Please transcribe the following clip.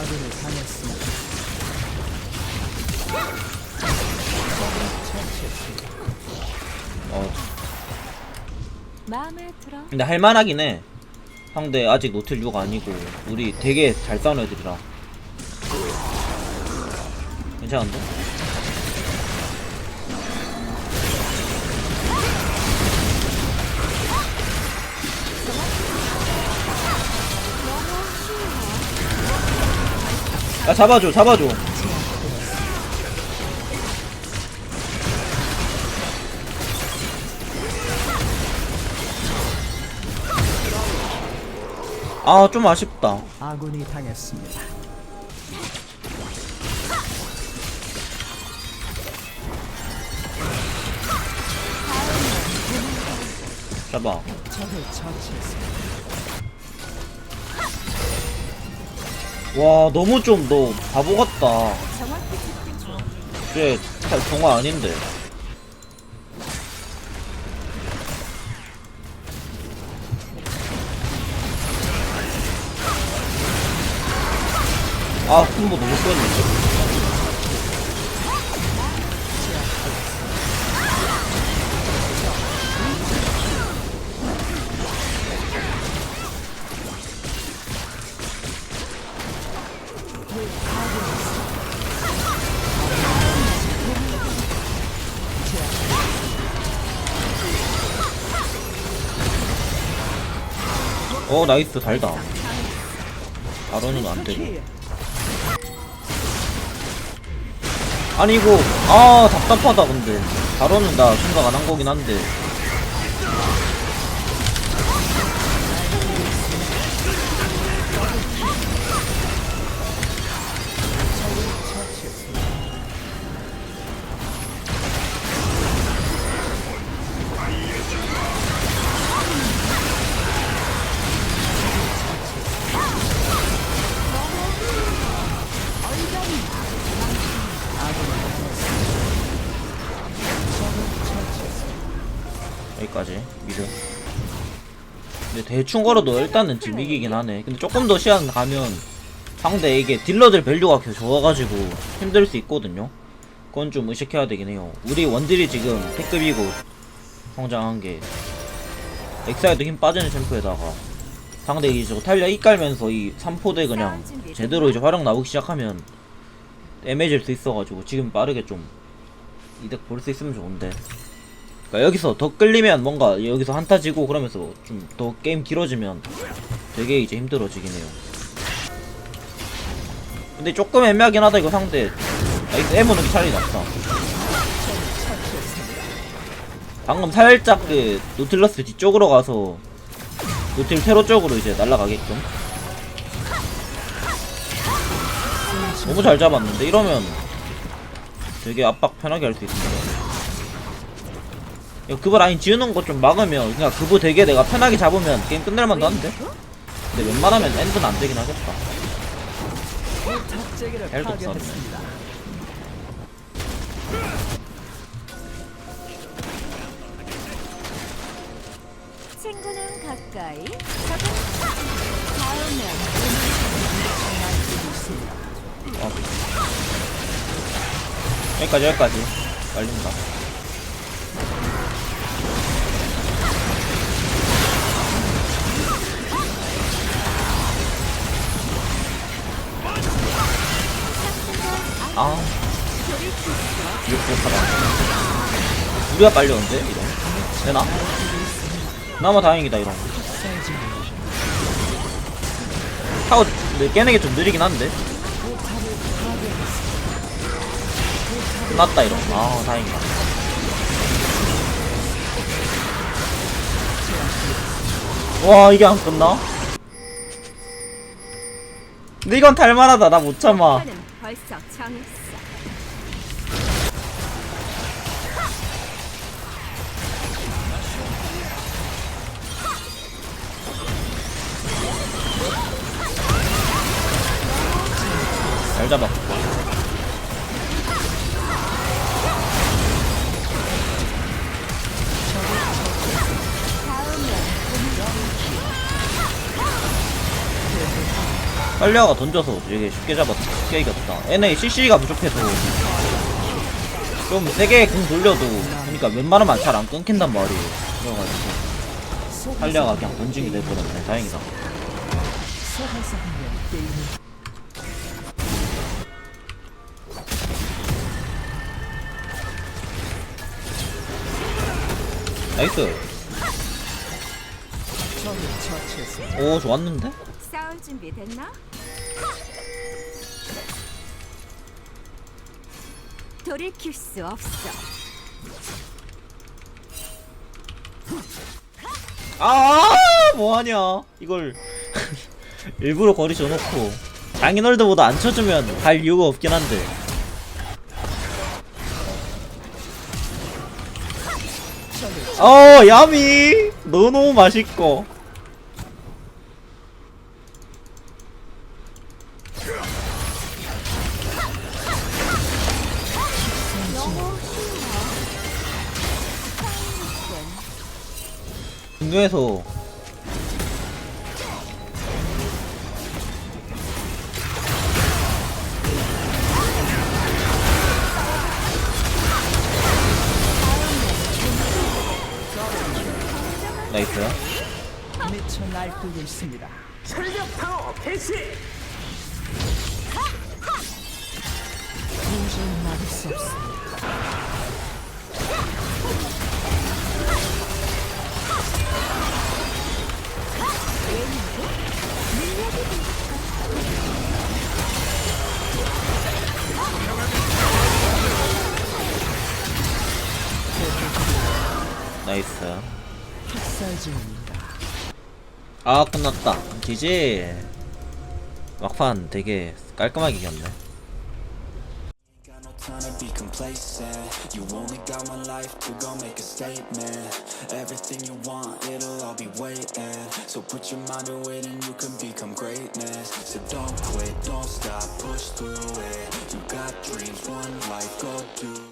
아군을 당했습니다. 어 마음에 들어. 근데 할만하긴 해 상대 아직 노틸 6 아니고 우리 되게 잘 싸우는 애들이라 괜찮은데? 야 잡아줘 잡아줘 아 좀 아쉽다 아군이 당했습니다. 잡아 적을 처치했습니다. 와 너무 좀 너 바보 같다. 잘 동화 아닌데. 아 콤보 너무 뻔했는 어 나이스 달다. 바로는 안되고. 아니 이거 아 답답하다 근데. 바로는 나 생각 안 한 거긴 한데 여기까지 미드. 근데 대충 걸어도 일단은 지금 이기긴 하네. 근데 조금 더 시간 가면 상대 이게 딜러들 밸류가 좋아가지고 힘들 수 있거든요. 그건 좀 의식해야 되긴 해요. 우리 원딜이 지금 T급이고 성장한 게 엑사이도 힘 빠지는 챔프에다가 상대 이제 탈리아 이 깔면서 이 3포대 그냥 제대로 이제 활용 나오기 시작하면 애매질 수 있어가지고 지금 빠르게 좀 이득 볼 수 있으면 좋은데 그러니까 여기서 더 끌리면 뭔가 여기서 한타 지고 그러면서 좀 더 게임 길어지면 되게 이제 힘들어지긴 해요. 근데 조금 애매하긴 하다 이거 상대. 나이스 에모는 차라리 낫다. 방금 살짝 그 노틸러스 뒤쪽으로 가서 노틸 테러 쪽으로 이제 날아가게끔. 너무 잘 잡았는데 이러면 되게 압박 편하게 할 수 있습니다. 그거 라인 지우는 거좀 막으면 그냥 그거 되게 내가 편하게 잡으면 게임 끝날 만도 한데? 근데 웬만하면 엔드는 안 되긴 하겠다. 헬도 파괴했습니다. 친구는 가까이. 어. 여기까지 여기까지 깔린다. 아, 미역국하다. 우리가 빨리 오는데 이런. 되나? 나마 다행이다 이런. 타워 네, 게좀 느리긴 한데. 끝났다 이런. 아 다행이다. 와 이게 안 끝나? 근데 이건 탈만하다 나 못 참아. 나는 벌써 정했어. 잘 잡았 빨리아가 던져서 되게 쉽게 잡았다 쉽게 이겼다 NA CC가 부족해서 좀 세게 궁 돌려도 그러니까 웬만하면 잘 안 끊긴단 말이에요 그래가지고 빨리아가 그냥 던지게 돼버렸네 다행이다 나이스. 오 좋았는데? 싸울 준비 됐나? 돌이킬 수 없어. 아 뭐하냐? 이걸 일부러 거리 줘놓고. 장인월드보다 안 쳐주면 갈 이유가 없긴 한데. 어 야미! 너무 맛있고 중요해서 나이스 미쳐 날뛰고 있습니다. 도저히 막을 수 없습니다. 나이스. 아 끝났다 지지 막판 되게 깔끔하게 이겼네 time to be complacent. You only got one life to go make a statement. Everything you want, it'll all be waiting. So put your mind to it and you can become greatness. So don't quit, don't stop, push through it. You got dreams, one life, go do